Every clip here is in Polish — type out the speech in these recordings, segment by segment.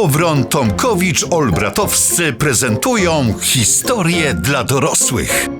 Gowron, Tomkowicz, Olbratowscy prezentują historię dla dorosłych.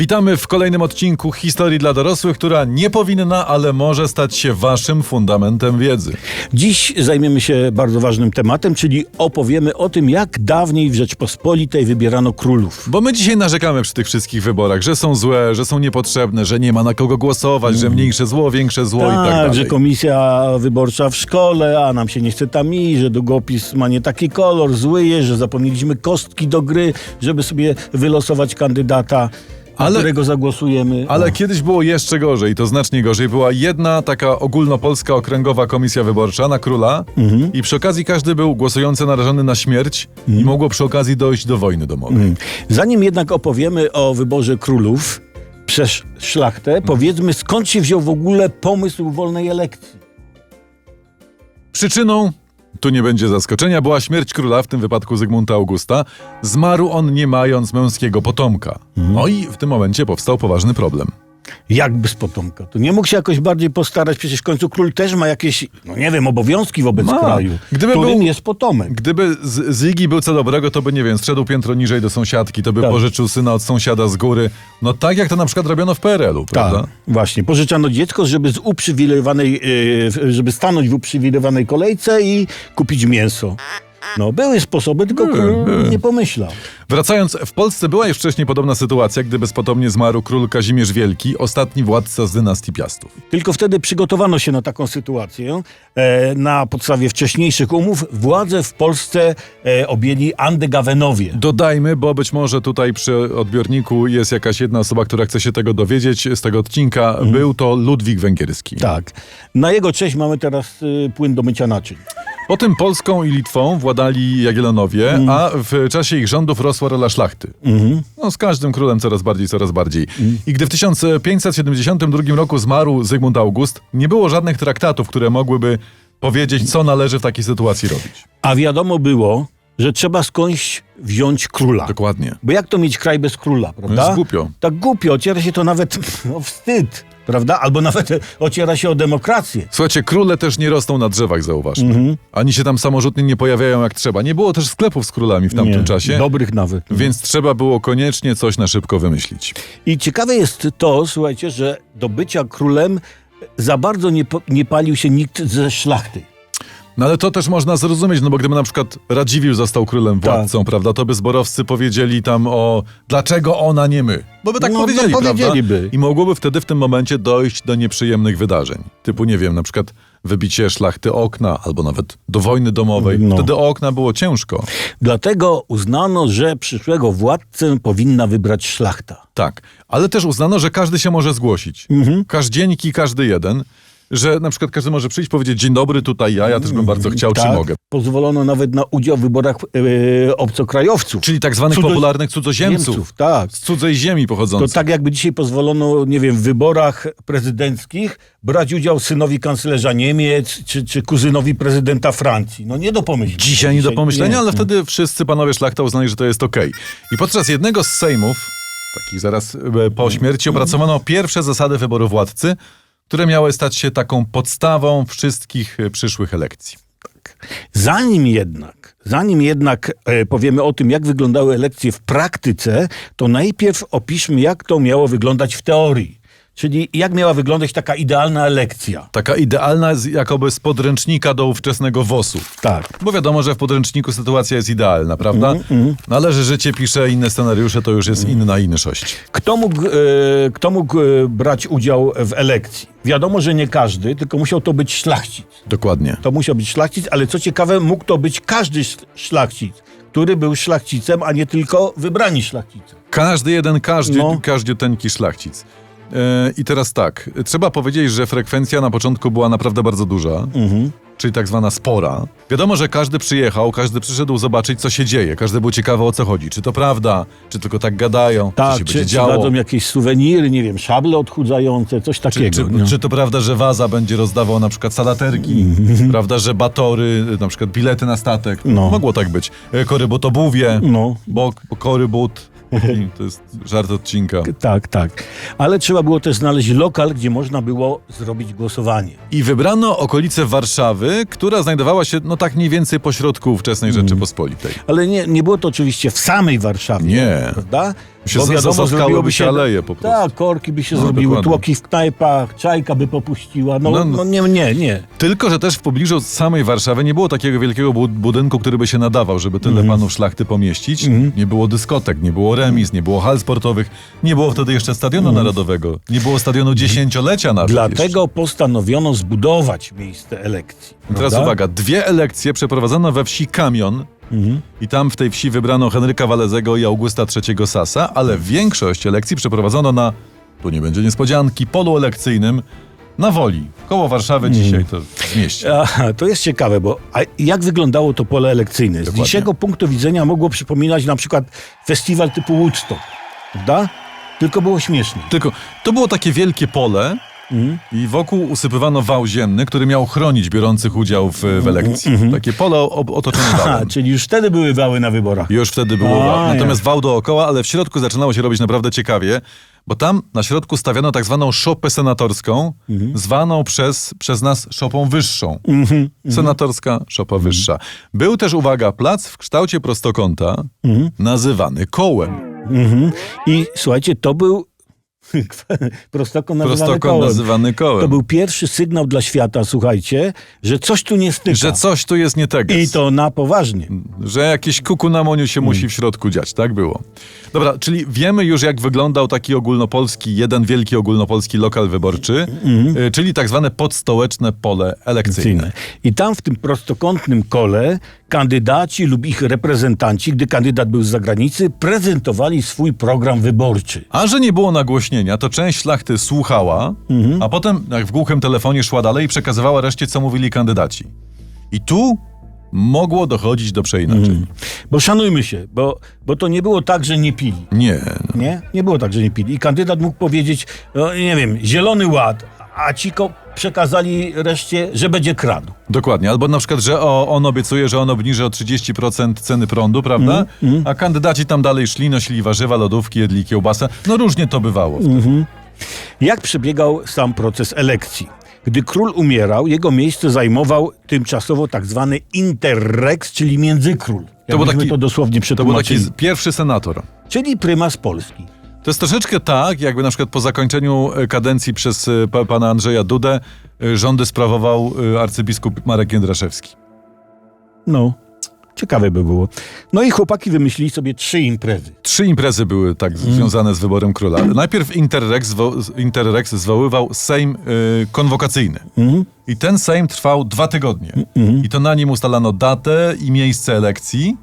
Witamy w kolejnym odcinku Historii dla dorosłych, która nie powinna, ale może stać się waszym fundamentem wiedzy. Dziś zajmiemy się bardzo ważnym tematem, czyli opowiemy o tym, jak dawniej w Rzeczpospolitej wybierano królów. Bo my dzisiaj narzekamy przy tych wszystkich wyborach, że są złe, że są niepotrzebne, że nie ma na kogo głosować, że mniejsze zło, większe zło i tak Tak, dalej. że komisja wyborcza w szkole, a nam się nie chce tam iść, że długopis ma nie taki kolor, zły jest, że zapomnieliśmy kostki do gry, żeby sobie wylosować kandydata, Ale- którego zagłosujemy. Ale O. kiedyś było jeszcze gorzej, to znacznie gorzej. Była jedna taka ogólnopolska okręgowa komisja wyborcza na króla Mhm. i przy okazji każdy był głosujący narażony na śmierć i mogło przy okazji dojść do wojny domowej. Mhm. Zanim jednak opowiemy o wyborze królów przez szlachtę, powiedzmy skąd się wziął w ogóle pomysł wolnej elekcji. Przyczyną, tu nie będzie zaskoczenia, była śmierć króla, w tym wypadku Zygmunta Augusta. Zmarł on nie mając męskiego potomka. No i w tym momencie powstał poważny problem. Jakby z potomka. To nie mógł się jakoś bardziej postarać, przecież w końcu król też ma jakieś, no nie wiem, obowiązki wobec Ma. kraju, Gdyby którym był- jest potomek. Gdyby z- Zygi był co dobrego, to by, nie wiem, zszedł piętro niżej do sąsiadki, to by Tak. pożyczył syna od sąsiada z góry. No tak jak to na przykład robiono w PRL-u, prawda? Tak, właśnie. Pożyczano dziecko, żeby z uprzywilejowanej, yy, żeby stanąć w uprzywilejowanej kolejce i kupić mięso. No, były sposoby, tylko król nie pomyślał. Wracając, w Polsce była już wcześniej podobna sytuacja, gdy bezpotomnie zmarł król Kazimierz Wielki, ostatni władca z dynastii Piastów. Tylko wtedy przygotowano się na taką sytuację. E, na podstawie wcześniejszych umów władzę w Polsce e, objęli Andegawenowie. Dodajmy, bo być może tutaj przy odbiorniku jest jakaś jedna osoba, która chce się tego dowiedzieć z tego odcinka. Był to Ludwik Węgierski. Tak. Na jego cześć mamy teraz y, płyn do mycia naczyń. Potem Polską i Litwą władali Jagiellonowie, a w czasie ich rządów rosła rola szlachty. No, z każdym królem coraz bardziej, coraz bardziej. I gdy w 1572 roku zmarł Zygmunt August, nie było żadnych traktatów, które mogłyby powiedzieć, co należy w takiej sytuacji robić. A wiadomo było, że trzeba skądś wziąć króla. Dokładnie. Bo jak to mieć kraj bez króla, prawda? jest głupio. Tak głupio, ociera się to nawet o wstyd, prawda? Albo nawet ociera się o demokrację. Słuchajcie, króle też nie rosną na drzewach, zauważmy. Ani się tam samorzutnie nie pojawiają jak trzeba. Nie było też sklepów z królami w tamtym Nie, czasie, Dobrych nawet. więc trzeba było koniecznie coś na szybko wymyślić. I ciekawe jest to, słuchajcie, że do bycia królem za bardzo nie, nie palił się nikt ze szlachty. No ale to też można zrozumieć, no bo gdyby na przykład Radziwiłł został królem Tak. władcą, prawda, to by zborowcy powiedzieli tam o dlaczego ona, nie my. Bo by tak No, no, powiedzieli, powiedzieliby. prawda? I mogłoby wtedy w tym momencie dojść do nieprzyjemnych wydarzeń. Typu, nie wiem, na przykład wybicie szlachty okna, albo nawet do wojny domowej. No. Wtedy o okna było ciężko. Dlatego uznano, że przyszłego władcę powinna wybrać szlachta. Tak, ale też uznano, że każdy się może zgłosić. Mhm. Każdzieńki, każdy jeden. Że na przykład każdy może przyjść powiedzieć, dzień dobry, tutaj ja, ja też bym bardzo chciał, czy Tak? mogę. Pozwolono nawet na udział w wyborach e, obcokrajowców. Czyli tak zwanych Cudzo- popularnych cudzoziemców. Niemców, tak. Z cudzej ziemi To pochodzących. tak jakby dzisiaj pozwolono, nie wiem, w wyborach prezydenckich brać udział synowi kanclerza Niemiec czy, czy kuzynowi prezydenta Francji. No nie do pomyślenia. Dzisiaj nie do pomyślenia, nie. ale wtedy wszyscy panowie szlachta uznali, że to jest okej. I podczas jednego z sejmów, takich zaraz e, po śmierci, opracowano pierwsze zasady wyboru władcy, które miały stać się taką podstawą wszystkich e, przyszłych elekcji. Zanim jednak, zanim jednak e, powiemy o tym, jak wyglądały elekcje w praktyce, to najpierw opiszmy, jak to miało wyglądać w teorii. Czyli jak miała wyglądać taka idealna elekcja. Taka idealna z, jakoby z podręcznika do ówczesnego WOS-u. Tak. Bo wiadomo, że w podręczniku sytuacja jest idealna, prawda? Mhm, No ale że życie pisze inne scenariusze, to już jest inna inszość. Kto mógł, e, kto mógł e, brać udział w elekcji? Wiadomo, że nie każdy, tylko musiał to być szlachcic. Dokładnie. To musiał być szlachcic, ale co ciekawe, mógł to być każdy sz- szlachcic, który był szlachcicem, a nie tylko wybrani szlachcice. Każdy jeden, każdy, No. każdziuteńki szlachcic. E, I teraz tak, trzeba powiedzieć, że frekwencja na początku była naprawdę bardzo duża, czyli tak zwana spora. Wiadomo, że każdy przyjechał, każdy przyszedł zobaczyć, co się dzieje. Każdy był ciekawy, o co chodzi. Czy to prawda, czy tylko tak gadają, co się Tak, będzie czy, czy działo. dadzą jakieś suweniry, nie wiem, szable odchudzające, coś Czy, takiego. czy, nie? czy to prawda, że Waza będzie rozdawał na przykład salaterki, prawda, że batory, na przykład bilety na statek. No. Mogło tak być. E, Korybut obuwie, No. bo, korybut to jest żart odcinka. Tak, tak. Ale trzeba było też znaleźć lokal, gdzie można było zrobić głosowanie. I wybrano okolice Warszawy, która znajdowała się, no tak mniej więcej po środku ówczesnej Rzeczypospolitej. Ale nie, nie było to oczywiście w samej Warszawie. Nie. Prawda? Się Bo wiadomo, zrobiłoby się aleje po prostu. Tak, korki by się No, zrobiły, dokładnie. tłoki w knajpach, czajka by popuściła. No, No, no, no. nie, nie, nie. Tylko, że też w pobliżu samej Warszawy nie było takiego wielkiego bu- budynku, który by się nadawał, żeby tyle panów szlachty pomieścić. Nie było dyskotek, nie było remis, nie było hal sportowych, nie było wtedy jeszcze stadionu narodowego, nie było stadionu dziesięciolecia nawet Dlatego postanowiono zbudować miejsce elekcji. Teraz prawda? uwaga, dwie elekcje przeprowadzono we wsi Kamion i tam w tej wsi wybrano Henryka Walezego i Augusta III Sasa, ale większość elekcji przeprowadzono na, tu nie będzie niespodzianki, polu elekcyjnym na Woli. Koło Warszawy dzisiaj to w mieście. Aha, to jest ciekawe, bo a jak wyglądało to pole elekcyjne? Z Dokładnie. dzisiejszego punktu widzenia mogło przypominać na przykład festiwal typu Woodstock, prawda? Tylko było śmiesznie. Tylko to było takie wielkie pole i wokół usypywano wał ziemny, który miał chronić biorących udział w, w elekcji. Takie pole o- otoczone wałem. czyli już wtedy były wały na wyborach. Już wtedy było A, wał. Natomiast wał dookoła, ale w środku zaczynało się robić naprawdę ciekawie, bo tam na środku stawiano tak zwaną szopę senatorską, zwaną przez, przez nas szopą wyższą. Senatorska szopa wyższa. Był też, uwaga, plac w kształcie prostokąta, nazywany kołem. Mhm. I słuchajcie, to był prostokąt nazywany Prostokąt kołem. nazywany kołem. To był pierwszy sygnał dla świata, słuchajcie, że coś tu nie styka. Że coś tu jest nie teges. I to na poważnie. Że jakieś kuku na moniu się musi w środku dziać, tak było. Dobra, czyli wiemy już jak wyglądał taki ogólnopolski, jeden wielki ogólnopolski lokal wyborczy, y, czyli tak zwane podstołeczne pole elekcyjne. I tam w tym prostokątnym kole kandydaci lub ich reprezentanci, gdy kandydat był z zagranicy, prezentowali swój program wyborczy. A że nie było nagłośnienia, to część szlachty słuchała, a potem jak w głuchym telefonie szła dalej i przekazywała reszcie, co mówili kandydaci. I tu mogło dochodzić do przeinaczeń. Bo szanujmy się, bo, bo to nie było tak, że nie pili. Nie, no. Nie? Nie było tak, że nie pili. I kandydat mógł powiedzieć, no, nie wiem, zielony ład, a ci ko- przekazali reszcie, że będzie kradł. Dokładnie. Albo na przykład, że o, on obiecuje, że on obniży o 30% ceny prądu, prawda? A kandydaci tam dalej szli, nosili warzywa, lodówki, jedli kiełbasę. No różnie to bywało. Jak przebiegał sam proces elekcji? Gdy król umierał, jego miejsce zajmował tymczasowo tak zwany interrex, czyli międzykról. To był taki- to dosłownie To był taki pierwszy senator. Czyli prymas Polski. To jest troszeczkę tak, jakby na przykład po zakończeniu e, kadencji przez e, pa, pana Andrzeja Dudę e, rządy sprawował arcybiskup Marek Jędraszewski. No, ciekawe by było. No i chłopaki wymyślili sobie trzy imprezy. Trzy imprezy były tak związane z wyborem króla. Najpierw Interrex, Interrex zwoływał Sejm y, konwokacyjny. I ten Sejm trwał dwa tygodnie. I to na nim ustalano datę i miejsce elekcji.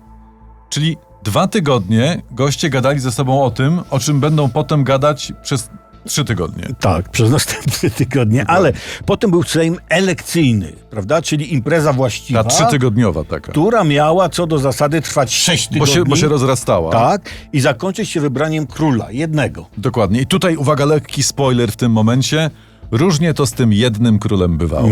Czyli dwa tygodnie goście gadali ze sobą o tym, o czym będą potem gadać przez trzy tygodnie. Tak, przez następne tygodnie, ale potem był Sejm elekcyjny, prawda? Czyli impreza właściwa, Ta trzytygodniowa taka. która miała co do zasady trwać sześć Bo tygodni. się, bo się rozrastała. Tak, i zakończyć się wybraniem króla, jednego. Dokładnie. I tutaj uwaga, lekki spoiler w tym momencie. Różnie to z tym jednym królem bywało.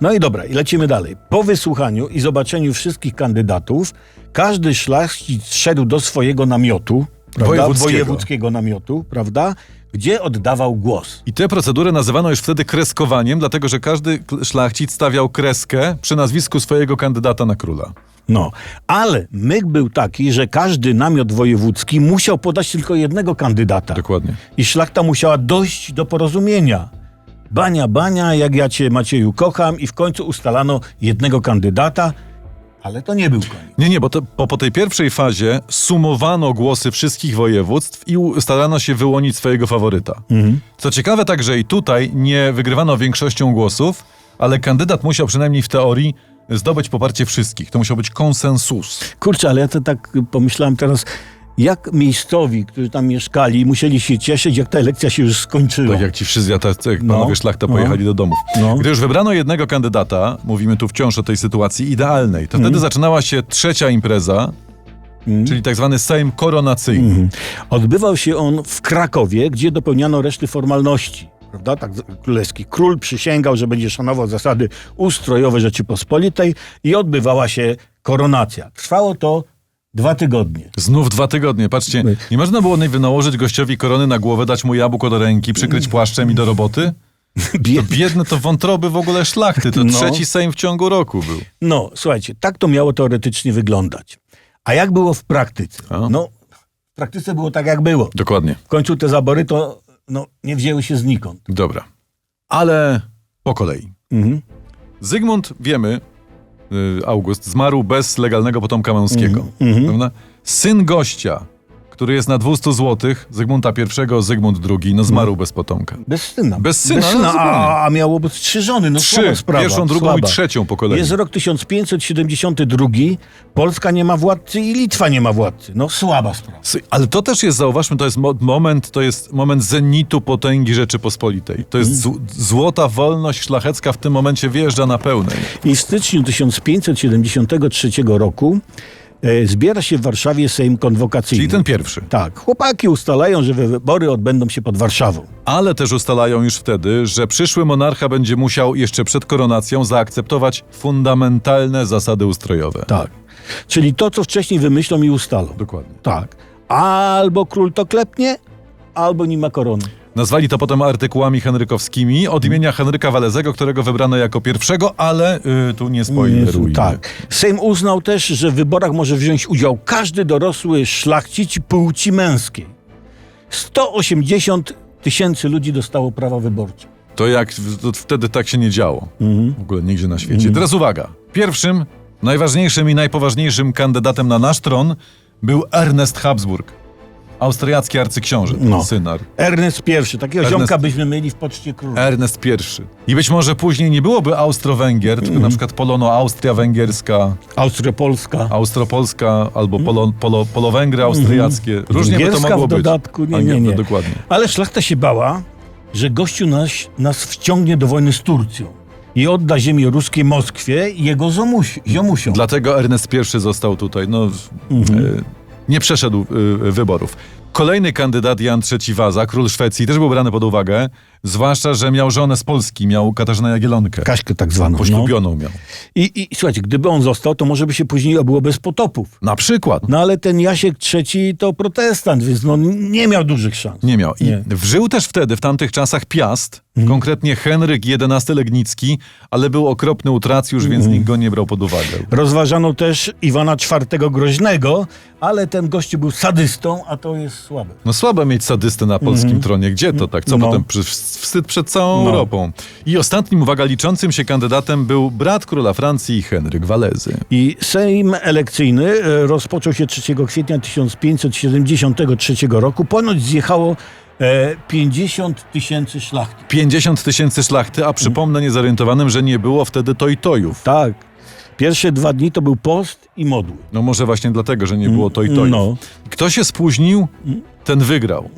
No i dobra, i lecimy dalej. Po wysłuchaniu i zobaczeniu wszystkich kandydatów, każdy szlachcic szedł do swojego namiotu, prawda? Wojewódzkiego. wojewódzkiego namiotu, prawda? Gdzie oddawał głos. I tę procedurę nazywano już wtedy kreskowaniem, dlatego że każdy szlachcic stawiał kreskę przy nazwisku swojego kandydata na króla. No, ale myk był taki, że każdy namiot wojewódzki musiał podać tylko jednego kandydata. Dokładnie. I szlachta musiała dojść do porozumienia. Bania, bania, jak ja cię Macieju kocham i w końcu ustalano jednego kandydata, ale to nie był koniec. Nie, nie, bo to, po, po tej pierwszej fazie sumowano głosy wszystkich województw i starano się wyłonić swojego faworyta. Co ciekawe także i tutaj nie wygrywano większością głosów, ale kandydat musiał przynajmniej w teorii zdobyć poparcie wszystkich. To musiał być konsensus. Kurczę, ale ja to tak pomyślałem teraz, jak miejscowi, którzy tam mieszkali, musieli się cieszyć, jak ta elekcja się już skończyła. Tak jak ci wszyscy jak No, panowie szlachta no. pojechali do domów. No. Gdy już wybrano jednego kandydata, mówimy tu wciąż o tej sytuacji idealnej, to Mhm. wtedy zaczynała się trzecia impreza, czyli tak zwany Sejm koronacyjny. Mhm. Odbywał się on w Krakowie, gdzie dopełniano reszty formalności. Prawda? Tak, królewski król przysięgał, że będzie szanował zasady ustrojowe Rzeczypospolitej i odbywała się koronacja. Trwało to Dwa tygodnie. Znów dwa tygodnie. Patrzcie, nie można było nie nałożyć gościowi korony na głowę, dać mu jabłko do ręki, przykryć płaszczem i do roboty? To Biedny. biedne to wątroby w ogóle szlachty. To No. trzeci Sejm w ciągu roku był. No, słuchajcie, tak to miało teoretycznie wyglądać. A jak było w praktyce? A? No, w praktyce było tak, jak było. Dokładnie. W końcu te zabory to no, nie wzięły się znikąd. Dobra. Ale po kolei. Mhm. Zygmunt, wiemy, August, zmarł bez legalnego potomka męskiego. Mhm. Prawda? Syn gościa, który jest na 200 zł, Zygmunta I, Zygmunt II, no zmarł bez potomka. Bez syna. Bez syna, Bez syna no, a, a miało być trzy żony. No Trzy. sprawa. Pierwszą, drugą słaba. i trzecią po kolei. Jest rok 1572, Polska nie ma władcy i Litwa nie ma władcy. No słaba sprawa. Ale to też jest, zauważmy, to jest mo- moment, to jest moment zenitu potęgi Rzeczypospolitej. To jest Mhm. złota wolność szlachecka w tym momencie wjeżdża na pełnej. I w styczniu 1573 roku zbiera się w Warszawie Sejm Konwokacyjny. Czyli ten pierwszy. Tak, chłopaki ustalają, że wybory odbędą się pod Warszawą. Ale też ustalają już wtedy, że przyszły monarcha będzie musiał jeszcze przed koronacją zaakceptować fundamentalne zasady ustrojowe. Tak. Czyli to, co wcześniej wymyślą i ustalą. Dokładnie. Tak. Albo król to klepnie, albo nie ma korony. Nazwali to potem artykułami henrykowskimi od imienia Henryka Walezego, którego wybrano jako pierwszego, ale y, tu nie spoilerujmy. Tak. Sejm uznał też, że w wyborach może wziąć udział każdy dorosły szlachcic płci męskiej. 180 tysięcy ludzi dostało prawa wyborcze. To jak to wtedy tak się nie działo. W ogóle nigdzie na świecie. Teraz uwaga. Pierwszym, najważniejszym i najpoważniejszym kandydatem na nasz tron był Ernest Habsburg. Austriacki arcyksiąże, No. synar. Ernest I, takiego Ernest- ziomka byśmy mieli w Poczcie Króla. Ernest I. I być może później nie byłoby Austro-Węgier, tylko na przykład Polono-Austria węgierska, Austropolska. Austropolska albo polo, polo, Polowęgry austriackie. Różnie by to Węgierska mogło w być. dodatku. Nie, nie, nie. Dokładnie. Ale szlachta się bała, że gościu nas, nas wciągnie do wojny z Turcją i odda ziemię ruskiej Moskwie i jego ziomusiom. Dlatego Ernest I został tutaj. No, Mhm. e, nie przeszedł e, wyborów. Kolejny kandydat, Jan III Waza, król Szwecji, też był brany pod uwagę, zwłaszcza, że miał żonę z Polski, miał Katarzynę Jagielonkę. Kaśkę tak zwaną. No. Poślubioną miał. I, I słuchajcie, gdyby on został, to może by się później obyło bez potopów. Na przykład. No ale ten Jasiek III to protestant, więc no nie miał dużych szans. Nie miał. I Nie. Wżył też wtedy, w tamtych czasach, Piast, konkretnie Henryk XI Legnicki, ale był okropny utracjusz, więc Mhm. nikt go nie brał pod uwagę. Rozważano też Iwana IV Groźnego, ale ten gościu był sadystą, a to jest słabe. No słabo mieć sadystę na polskim tronie. Gdzie to tak? Co No. potem? Wstyd przed całą No. Europą. I ostatnim, uwaga, liczącym się kandydatem był brat króla Francji, Henryk Walezy. I Sejm elekcyjny e, rozpoczął się 3 kwietnia 1573 roku. Ponoć zjechało e, 50 tysięcy szlachty. 50 tysięcy szlachty, a przypomnę niezorientowanym, że nie było wtedy tojtojów. Tak. Pierwsze dwa dni to był post i modły. No może właśnie dlatego, że nie było tojtojów. No. Kto się spóźnił, ten wygrał.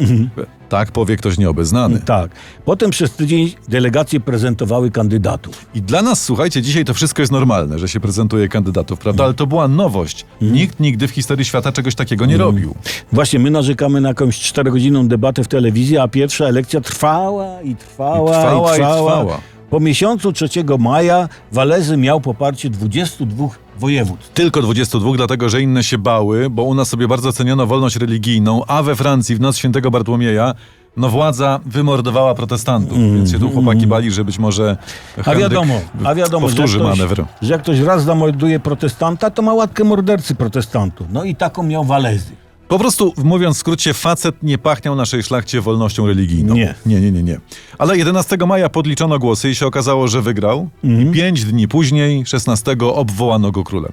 Tak powie ktoś nieobeznany. Tak. Potem przez tydzień delegacje prezentowały kandydatów. I dla nas, słuchajcie, dzisiaj to wszystko jest normalne, że się prezentuje kandydatów, prawda? Ale to była nowość. Nikt nigdy w historii świata czegoś takiego nie robił. Właśnie my narzekamy na jakąś czterogodzinną debatę w telewizji, a pierwsza elekcja trwała i trwała I trwała, i i trwała. Po miesiącu 3 maja Walezy miał poparcie 22 województw. Tylko 22, dlatego że inne się bały, bo u nas sobie bardzo ceniono wolność religijną, a we Francji w noc świętego Bartłomieja no władza wymordowała protestantów, więc się tu chłopaki bali, że być może Mm, A Henryk wiadomo, a wiadomo że, powtórzy ktoś, manewr. że jak ktoś raz zamorduje protestanta, to ma łatkę mordercy protestantów. No i taką miał Walezy. Po prostu, mówiąc w skrócie, facet nie pachniał naszej szlachcie wolnością religijną. Nie. Nie, nie, nie, nie. Ale 11 maja podliczono głosy i się okazało, że wygrał. Mhm. I pięć dni później, 16, obwołano go królem.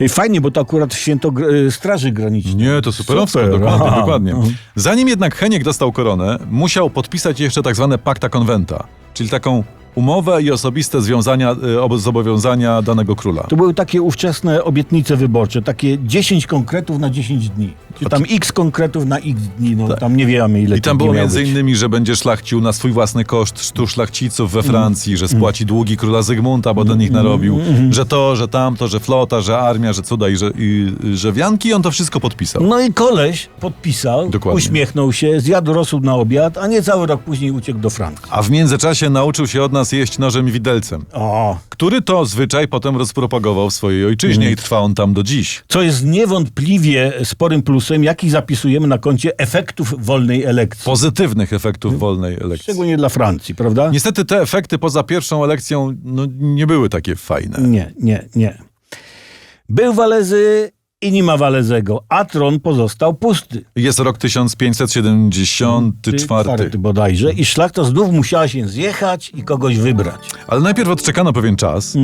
I fajnie, bo to akurat święto gr- y, Straży Granicznej. Nie, to superowsko, Super, dokładnie, aha. dokładnie. Zanim jednak Heniek dostał koronę, musiał podpisać jeszcze tak zwane pacta conventa, czyli taką umowę i osobiste związania, y, obo- zobowiązania danego króla. To były takie ówczesne obietnice wyborcze, takie 10 konkretów na 10 dni. Czy tam x konkretów na x dni, no tam nie wiemy ile I tam było między być. innymi, że będzie szlachcił na swój własny koszt sztu szlachciców we Francji, że spłaci długi króla Zygmunta, bo ten ich narobił, że to, że tamto, że flota, że armia, że cuda i że, i, że wianki, on to wszystko podpisał. No i koleś podpisał, Dokładnie. uśmiechnął się, zjadł rosół na obiad, a nie cały rok później uciekł do Francji. A w międzyczasie nauczył się od nas jeść nożem i widelcem, O, który to zwyczaj potem rozpropagował w swojej ojczyźnie i trwa on tam do dziś. co jest niewątpliwie sporym plusem, jaki zapisujemy na koncie efektów wolnej elekcji. Pozytywnych efektów wolnej elekcji. Szczególnie dla Francji, prawda? Niestety te efekty poza pierwszą elekcją no, nie były takie fajne. Nie, nie, nie. Był Walezy i nie ma Walezego, a tron pozostał pusty. Jest rok 1574. Czwarty bodajże. I szlachta znów musiała się zjechać i kogoś wybrać. Ale najpierw odczekano pewien czas,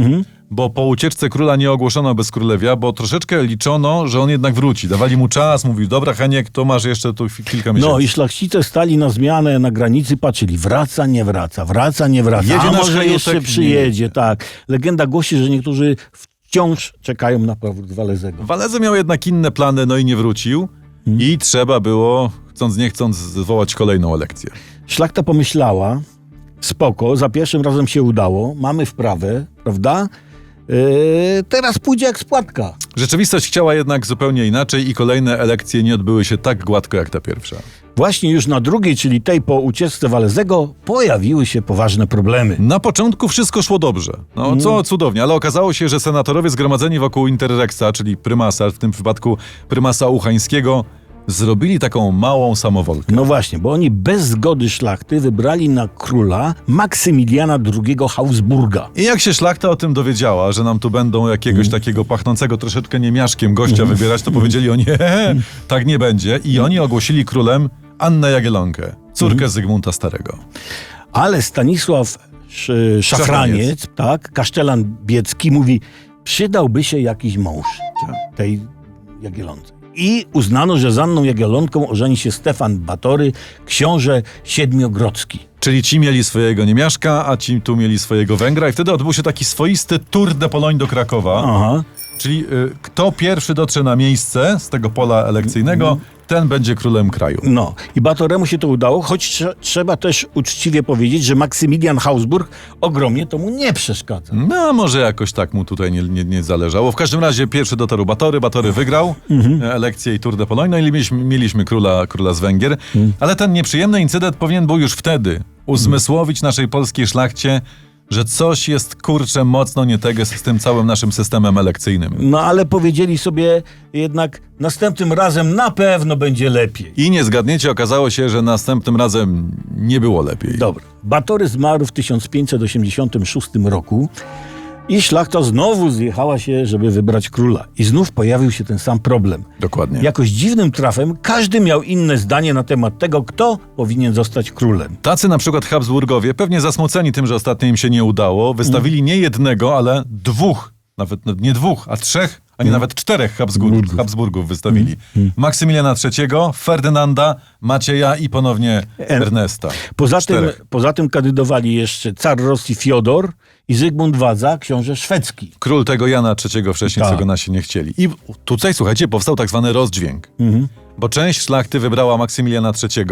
bo po ucieczce króla nie ogłoszono bez królewia, bo troszeczkę liczono, że on jednak wróci. Dawali mu czas, mówił, dobra Heniek, to masz jeszcze tu kilka miesięcy. No i szlachcice stali na zmianę na granicy, patrzyli, wraca, nie wraca, wraca, nie wraca, Jedzie a może jeszcze Nie przyjedzie, tak. Legenda głosi, że niektórzy wciąż czekają na powrót Walezego. Walezy miał jednak inne plany, no i nie wrócił. I trzeba było, chcąc nie chcąc, zwołać kolejną elekcję. Szlachta pomyślała, spoko, za pierwszym razem się udało, mamy wprawę, prawda? Yy, teraz pójdzie jak spłatka. Rzeczywistość chciała jednak zupełnie inaczej i kolejne elekcje nie odbyły się tak gładko jak ta pierwsza. Właśnie już na drugiej, czyli tej po ucieczce Walezego, pojawiły się poważne problemy. Na początku wszystko szło dobrze. No co cudownie, ale okazało się, że senatorowie zgromadzeni wokół Interrexa, czyli prymasa, w tym przypadku prymasa Uchańskiego, zrobili taką małą samowolkę. No właśnie, bo oni bez zgody szlachty wybrali na króla Maksymiliana II Habsburga. I jak się szlachta o tym dowiedziała, że nam tu będą jakiegoś takiego pachnącego troszeczkę niemiaszkiem gościa wybierać, to powiedzieli o nie, tak nie będzie. I oni ogłosili królem Annę Jagiellonkę, córkę Zygmunta Starego. Ale Stanisław Sz- Szafraniec, tak, kasztelan biecki, mówi, przydałby się jakiś mąż tej Jagiellonce. I uznano, że z Anną Jagiellonką ożeni się Stefan Batory, książę Siedmiogrodzki. Czyli ci mieli swojego niemiaszka, a ci tu mieli swojego Węgra i wtedy odbył się taki swoisty Tour de Pologne do Krakowa. Aha. Czyli y, kto pierwszy dotrze na miejsce z tego pola elekcyjnego, ten będzie królem kraju. No i Batoremu się to udało, choć trze- trzeba też uczciwie powiedzieć, że Maksymilian Habsburg ogromnie to mu nie przeszkadza. No, może jakoś tak mu tutaj nie, nie, nie zależało. W każdym razie pierwszy dotarł Batory, Batory wygrał e, elekcję i Tour de Pologne, no i mieliśmy, mieliśmy króla, króla z Węgier. Ale ten nieprzyjemny incydent powinien był już wtedy uzmysłowić naszej polskiej szlachcie, że coś jest kurczę mocno nie tego z tym całym naszym systemem elekcyjnym. No ale powiedzieli sobie jednak następnym razem na pewno będzie lepiej. I nie zgadniecie, okazało się, że następnym razem nie było lepiej. Dobra. Batory zmarł w 1586 roku i szlachta znowu zjechała się, żeby wybrać króla. I znów pojawił się ten sam problem. Dokładnie. Jakoś dziwnym trafem każdy miał inne zdanie na temat tego, kto powinien zostać królem. Tacy na przykład Habsburgowie, pewnie zasmuceni tym, że ostatnio im się nie udało, wystawili nie jednego, ale dwóch, nawet nie dwóch, a trzech, a nie nawet czterech Habsburgów, Habsburgów wystawili. Maksymiliana III, Ferdynanda, Macieja i ponownie Ernesta. Poza tym, Czterech. poza tym kandydowali jeszcze car Rosji Fiodor i Zygmunt Wadza, książę szwedzki. Król tego Jana III wcześniej, Tak. czego nasi nie chcieli. I tutaj, słuchajcie, powstał tak zwany rozdźwięk. Mhm. Bo część szlachty wybrała Maksymiliana III,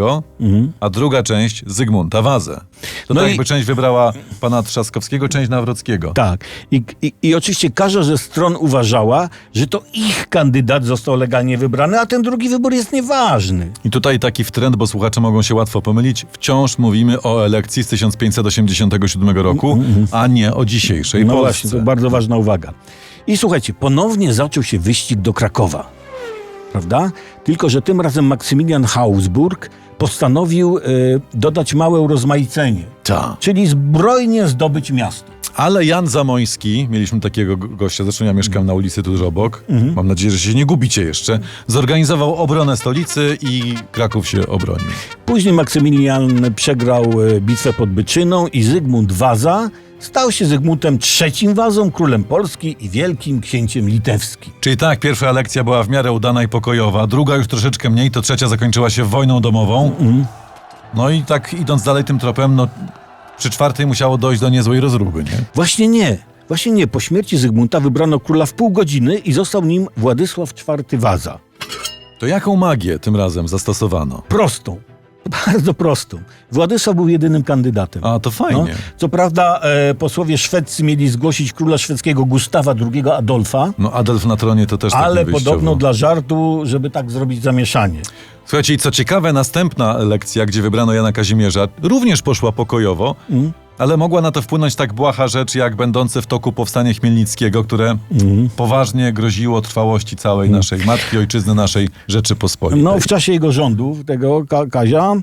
a druga część Zygmunta Wazę. To No tak i- jakby część wybrała pana Trzaskowskiego, część Nawrockiego. Tak. I, i, I oczywiście każda ze stron uważała, że to ich kandydat został legalnie wybrany, a ten drugi wybór jest nieważny. I tutaj taki wtręt, bo słuchacze mogą się łatwo pomylić. Wciąż mówimy o elekcji z 1587 roku, a nie o dzisiejszej No Polsce. właśnie, to bardzo ważna uwaga. I słuchajcie, ponownie zaczął się wyścig do Krakowa. Prawda? Tylko, że tym razem Maksymilian Habsburg postanowił e, dodać małe urozmaicenie, Ta. czyli zbrojnie zdobyć miasto. Ale Jan Zamoński, mieliśmy takiego go- gościa, zresztą ja mieszkam na ulicy tuż obok, Mhm. mam nadzieję, że się nie gubicie jeszcze, zorganizował obronę stolicy i Kraków się obronił. Później Maksymilian przegrał e, bitwę pod Byczyną i Zygmunt Waza stał się Zygmuntem III Wazą, królem Polski i wielkim księciem litewskim. Czyli tak, pierwsza elekcja była w miarę udana i pokojowa, druga już troszeczkę mniej, to trzecia zakończyła się wojną domową. No i tak idąc dalej tym tropem, no przy czwartej musiało dojść do niezłej rozruby, nie? Właśnie nie. Właśnie nie. Po śmierci Zygmunta wybrano króla w pół godziny i został nim Władysław IV Waza. To jaką magię tym razem zastosowano? Prostą. Bardzo prostą. Władysław był jedynym kandydatem. A, to fajnie. Co prawda e, posłowie szwedzcy mieli zgłosić króla szwedzkiego Gustawa II Adolfa, No Adolf na tronie to też tak ale wyjściowo. podobno dla żartu, żeby tak zrobić zamieszanie. Słuchajcie, i co ciekawe, następna lekcja, gdzie wybrano Jana Kazimierza, również poszła pokojowo, Mm. Ale mogła na to wpłynąć tak błaha rzecz, jak będące w toku powstanie Chmielnickiego, które Mm. poważnie groziło trwałości całej naszej matki, ojczyzny naszej Rzeczypospolitej. No, w czasie jego rządów, tego Ka- Kazia,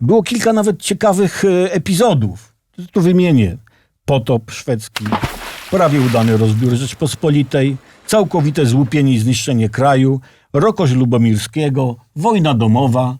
było kilka nawet ciekawych e, epizodów. Tu wymienię. Potop szwedzki, prawie udany rozbiór Rzeczpospolitej, całkowite złupienie i zniszczenie kraju, Rokosz Lubomirskiego, wojna domowa.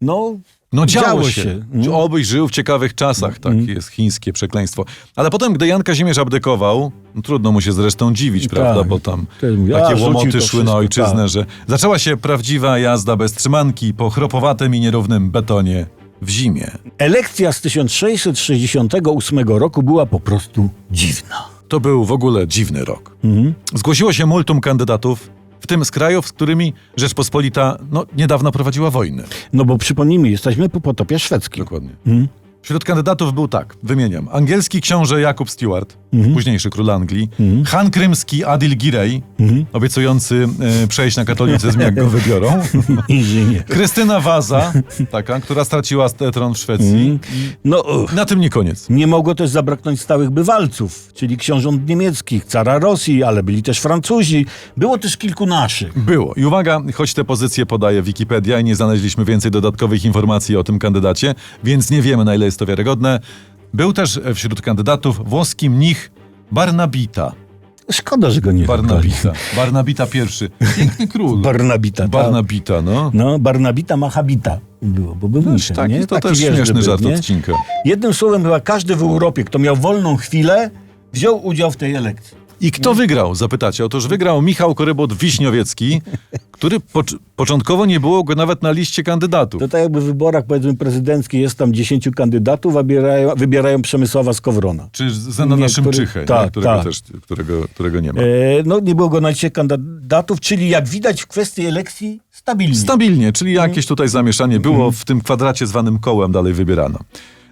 No, No działo, działo się. się. Mm. Obyś żył w ciekawych czasach, tak jest chińskie przekleństwo. Ale potem, gdy Jan Kazimierz abdykował, no, trudno mu się zresztą dziwić, prawda, Tak. bo tam takie łomoty szły na wszystko, ojczyznę, tak. że zaczęła się prawdziwa jazda bez trzymanki po chropowatym i nierównym betonie w zimie. Elekcja z 1668 roku była po prostu dziwna. To był w ogóle dziwny rok. Mhm. Zgłosiło się multum kandydatów, w tym z krajów, z którymi Rzeczpospolita no, niedawno prowadziła wojny. No bo przypomnijmy, jesteśmy po potopie szwedzkim. Dokładnie. Mhm. Wśród kandydatów był tak, wymieniam. Angielski książę Jakub Stewart, Mhm. późniejszy król Anglii. Han krymski Adil Girej, Mhm. obiecujący e, przejść na katolicyzm, jak go wybiorą. Inżynier. Krystyna Waza, taka, która straciła tron w Szwecji. Mhm. No. Na tym nie koniec. Nie mogło też zabraknąć stałych bywalców, czyli książąt niemieckich, cara Rosji, ale byli też Francuzi. Było też kilku naszych. Było. I uwaga, choć te pozycje podaje Wikipedia i nie znaleźliśmy więcej dodatkowych informacji o tym kandydacie, więc nie wiemy na ile jest to wiarygodne. Był też wśród kandydatów włoski mnich Barnabita. Szkoda, że go nie Barnabita. Barnabita pierwszy. Piękny król. Barnabita. tak. Barnabita, no. No, Barnabita ma habita. Było, bo był Też mnichem, taki, nie? to Taki też wierzch śmieszny był, żart nie? odcinka. Jednym słowem, chyba każdy w Europie, kto miał wolną chwilę, wziął udział w tej elekcji. I kto wygrał, zapytacie? Otóż wygrał Michał Korybut-Wiśniowiecki, który pocz- początkowo nie było go nawet na liście kandydatów. To tak jakby w wyborach, powiedzmy, prezydenckich jest tam 10 kandydatów, a wybierają, wybierają Przemysława Skowrona. Czy Zena Nie, naszym który- Czychę, nie? tak, którego, tak. też, którego, którego nie ma. E, no, nie było go na liście kandydatów, czyli jak widać w kwestii elekcji stabilnie. Stabilnie, czyli jakieś tutaj zamieszanie było w tym kwadracie zwanym kołem dalej wybierano.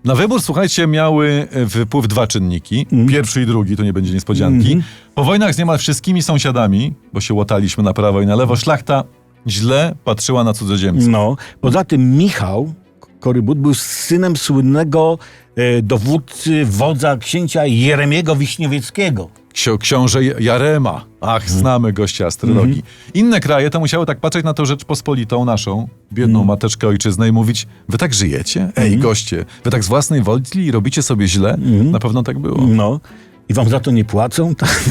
Na wybór, słuchajcie, miały e, wpływ dwa czynniki. Pierwszy i drugi, to nie będzie niespodzianki. Po wojnach z niemal wszystkimi sąsiadami, bo się łotaliśmy na prawo i na lewo, szlachta źle patrzyła na cudzoziemców. No, poza tym Michał Korybut był synem słynnego e, dowódcy, wodza księcia Jeremiego Wiśniowieckiego. Ksio, książę Jarema. Ach, znamy gościa astrologii. Inne kraje to musiały tak patrzeć na to Rzeczpospolitą naszą, biedną mateczkę ojczyznę i mówić, wy tak żyjecie? Ej, goście, wy tak z własnej woli robicie sobie źle? Na pewno tak było. No. I wam za to nie płacą? Tak.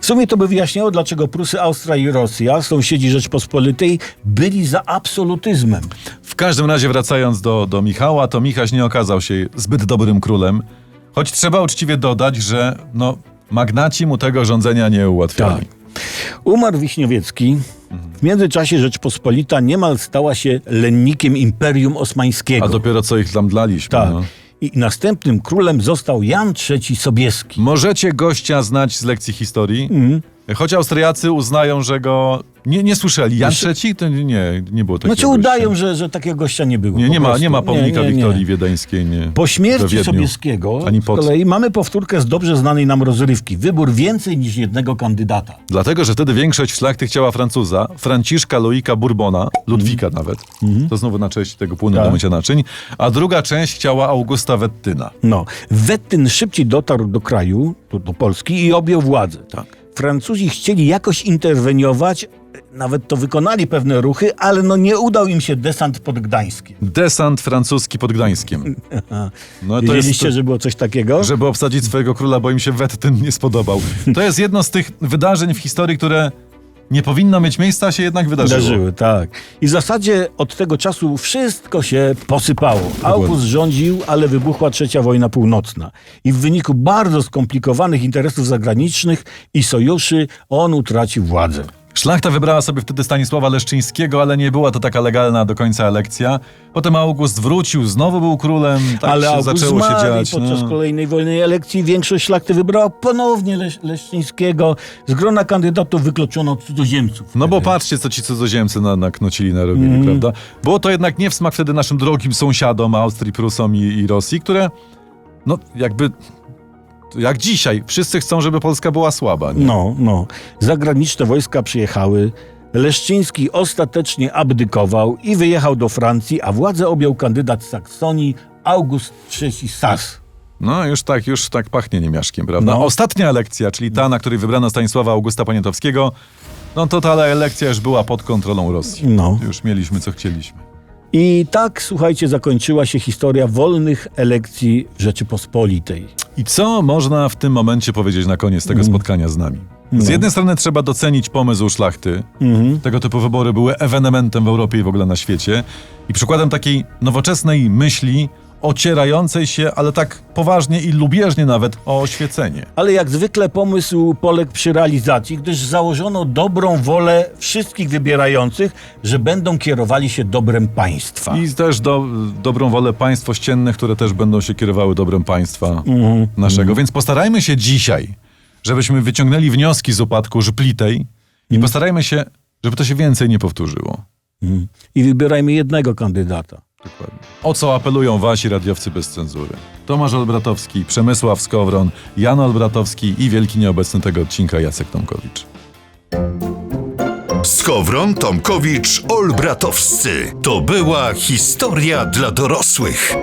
W sumie to by wyjaśniało, dlaczego Prusy, Austria i Rosja, sąsiedzi Rzeczpospolitej, byli za absolutyzmem. W każdym razie wracając do, do Michała, to Michaś nie okazał się zbyt dobrym królem, choć trzeba uczciwie dodać, że no, magnaci mu tego rządzenia nie ułatwiali. Tak. Umarł Wiśniowiecki. W międzyczasie Rzeczpospolita niemal stała się lennikiem Imperium Osmańskiego. A dopiero co ich tam dlaliśmy. Tak. No. I następnym królem został Jan III Sobieski. Możecie gościa znać z lekcji historii, Mhm. Choć Austriacy uznają, że go nie, nie słyszeli. Jan III to nie, nie, nie było takiego Znaczy gościa. udają, że, że takiego gościa nie było. Nie, po nie, ma, prostu. nie ma pomnika Nie, nie, nie. Wiktorii Wiedeńskiej. Nie, Po we śmierci Wiedniu. Sobieskiego Ani z pod. kolei mamy powtórkę z dobrze znanej nam rozrywki. Wybór więcej niż jednego kandydata. Dlatego, że wtedy większość szlachty chciała Francuza, Franciszka Loika Bourbona, Ludwika nawet, to znowu na cześć tego płynu Mhm. Tak. do mycia naczyń, a druga część chciała Augusta Wettyna. No, Wettyn szybciej dotarł do kraju, do, do Polski i objął władzę. Tak. Francuzi chcieli jakoś interweniować, nawet to wykonali pewne ruchy, ale no nie udał im się desant pod Gdańskiem. Desant francuski pod Gdańskiem. No, Wiedzieliście, jest, że było coś takiego? żeby obsadzić swojego króla, bo im się Wettyn nie spodobał. To jest jedno z tych wydarzeń w historii, które nie powinno mieć miejsca, a się jednak wydarzyło. Wydarzyły, tak. I w zasadzie od tego czasu wszystko się posypało. August rządził, ale wybuchła trzecia wojna północna. I w wyniku bardzo skomplikowanych interesów zagranicznych i sojuszy on utracił władzę. Szlachta wybrała sobie wtedy Stanisława Leszczyńskiego, ale nie była to taka legalna do końca elekcja. Potem August wrócił, znowu był królem, tak Ale się August zaczęło się dziać. podczas no. kolejnej wolnej elekcji większość szlachty wybrała ponownie Lesz Leszczyńskiego. Z grona kandydatów wykluczono cudzoziemców. No bo patrzcie, co ci cudzoziemcy na, naknocili, narobili, Mhm. prawda? Było to jednak nie w smak wtedy naszym drogim sąsiadom, Austrii, Prusom i, i Rosji, które, no jakby, jak dzisiaj, wszyscy chcą, żeby Polska była słaba. Nie? No, no. Zagraniczne wojska przyjechały. Leszczyński ostatecznie abdykował i wyjechał do Francji, a władzę objął kandydat z Saksonii August III Sas. No już tak, już tak pachnie niemiaszkiem, prawda? No. Ostatnia elekcja, czyli ta, na której wybrano Stanisława Augusta Poniatowskiego, no to ta elekcja już była pod kontrolą Rosji. No. Już mieliśmy, co chcieliśmy. I tak, słuchajcie, zakończyła się historia wolnych elekcji Rzeczypospolitej. I co można w tym momencie powiedzieć na koniec tego spotkania z nami? Z jednej strony trzeba docenić pomysł szlachty. Tego typu wybory były ewenementem w Europie i w ogóle na świecie. I przykładem takiej nowoczesnej myśli ocierającej się, ale tak poważnie i lubieżnie nawet o oświecenie. Ale jak zwykle pomysł poległ przy realizacji, gdyż założono dobrą wolę wszystkich wybierających, że będą kierowali się dobrem państwa. I też do, dobrą wolę państw ościennych, które też będą się kierowały dobrem państwa naszego. Więc postarajmy się dzisiaj, żebyśmy wyciągnęli wnioski z upadku żplitej i postarajmy się, żeby to się więcej nie powtórzyło. I wybierajmy jednego kandydata. Dokładnie. O co apelują wasi radiowcy bez cenzury? Tomasz Olbratowski, Przemysław Skowron, Jan Olbratowski i wielki nieobecny tego odcinka Jacek Tomkowicz. Skowron, Tomkowicz, Olbratowscy. To była historia dla dorosłych.